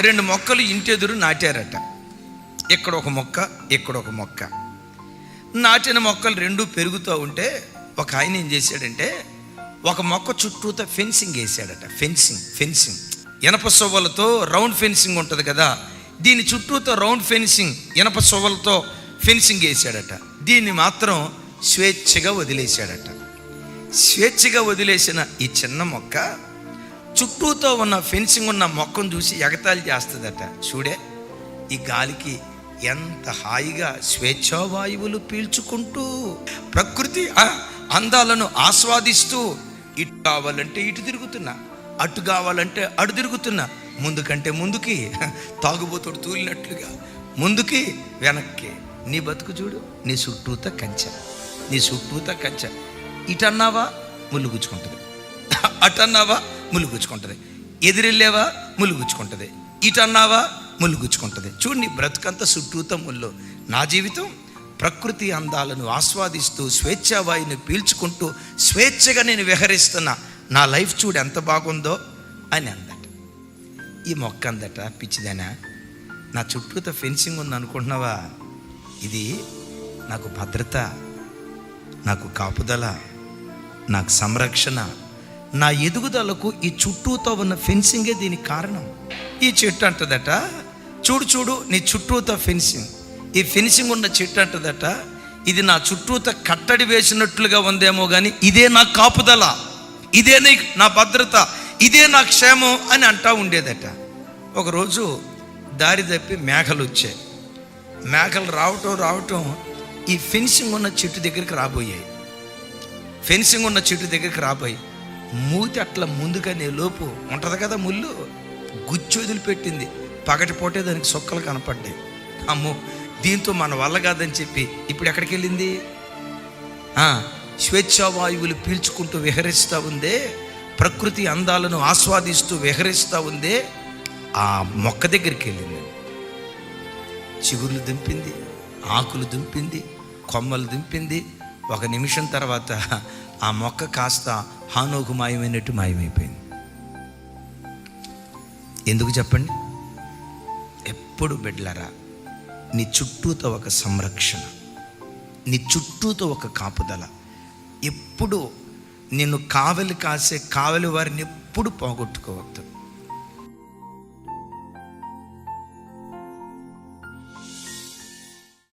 రెండు మొక్కలు ఇంటెదురు నాటారట. ఇక్కడ ఒక మొక్క ఇక్కడ ఒక మొక్క. నాటిన మొక్కలు రెండు పెరుగుతూ ఉంటే ఒక ఆయన ఏం చేశాడంటే ఒక మొక్క చుట్టూతో ఫెన్సింగ్ వేసాడట ఫెన్సింగ్ ఫెన్సింగ్. ఇనప సొవ్వలతో రౌండ్ ఫెన్సింగ్ ఉంటుంది కదా దీని చుట్టూతో రౌండ్ ఫెన్సింగ్ ఇనప సొవ్వలతో ఫెన్సింగ్ వేసాడట దీన్ని మాత్రం స్వేచ్ఛగా వదిలేశాడట. స్వేచ్ఛగా వదిలేసిన ఈ చిన్న మొక్క చుట్టూతో ఉన్న ఫెన్సింగ్ ఉన్న మొక్కను చూసి ఎగతాళి చేస్తుందట. చూడే ఈ గాలికి ఎంత హాయిగా స్వేచ్ఛావాయువులు పీల్చుకుంటూ ప్రకృతి అందాలను ఆస్వాదిస్తూ ఇటు కావాలంటే ఇటు తిరుగుతున్నా అటు కావాలంటే అటు తిరుగుతున్నా ముందుకంటే ముందుకి తాగుబోతుడు తూలినట్లుగా ముందుకి వెనక్కి. నీ బతుకు చూడు నీ చుట్టూత కంచె నీ చుట్టూత కంచె. ఇటన్నావా? ముల్లుగుచ్చుకుంటుంది అటన్నావా? ములుగుచ్చుకుంటుంది. ఎదిరిల్లేవా ములుగుచ్చుకుంటుంది. ఇటన్నావా? ముళ్ళు చూడండి చూడు నీ బ్రతుకంతా ముళ్ళు. నా జీవితం ప్రకృతి అందాలను ఆస్వాదిస్తూ స్వేచ్ఛావాయుని పీల్చుకుంటూ స్వేచ్ఛగా నేను విహరిస్తున్న నా లైఫ్ చూడు ఎంత బాగుందో అని అందట. ఈ మొక్క అందట పిచ్చిదేనా? నా చుట్టూతో ఫెన్సింగ్ ఉంది అనుకుంటున్నావా? ఇది నాకు భద్రత నాకు కాపుదల నాకు సంరక్షణ నా ఎదుగుదలకు ఈ చుట్టూతో ఉన్న ఫెన్సింగే దీనికి కారణం. ఈ చెట్టు అంటదట చూడు చూడు నీ చుట్టూతో ఫెన్సింగ్. ఈ ఫెన్సింగ్ ఉన్న చెట్టు అంటదట ఇది నా చుట్టూత కట్టడి వేసినట్లుగా ఉందేమో కానీ ఇదే నా కాపుదల ఇదే నీ నా భద్రత ఇదే నా క్షేమం అని అంటా ఉండేదట. ఒకరోజు దారి తప్పి మేఘలు వచ్చాయి. మేఘలు రావటం రావటం ఈ ఫెన్సింగ్ ఉన్న చెట్టు దగ్గరికి రాబోయాయి. ఫెన్సింగ్ ఉన్న చెట్టు దగ్గరికి రాబోయాయి. మూతి అట్లా ముందుగానే లోపు ఉంటుంది కదా ముళ్ళు? గుచ్చి వదిలిపెట్టింది. పగటిపోటే దానికి సొక్కలు కనపడ్డాయి. అమ్మో దీంతో మన వల్ల కాదని చెప్పి ఇప్పుడు ఎక్కడికి వెళ్ళింది? స్వేచ్ఛావాయువులు పీల్చుకుంటూ విహరిస్తూ ఉందే ప్రకృతి అందాలను ఆస్వాదిస్తూ విహరిస్తూ ఉందే ఆ మొక్క దగ్గరికి వెళ్ళింది. చిగుర్లు దింపింది ఆకులు దింపింది కొమ్మలు దింపింది. ఒక నిమిషం తర్వాత ఆ మొక్క కాస్త హానోకు మాయమైనట్టు మాయమైపోయింది. ఎందుకు చెప్పండి? ఎప్పుడు బిడ్లరా నీ చుట్టూతో ఒక సంరక్షణ నీ చుట్టూతో ఒక కాపుదల. ఎప్పుడు నిన్ను కావలి కాసే కావలి వారిని ఎప్పుడు పోగొట్టుకోవద్దు.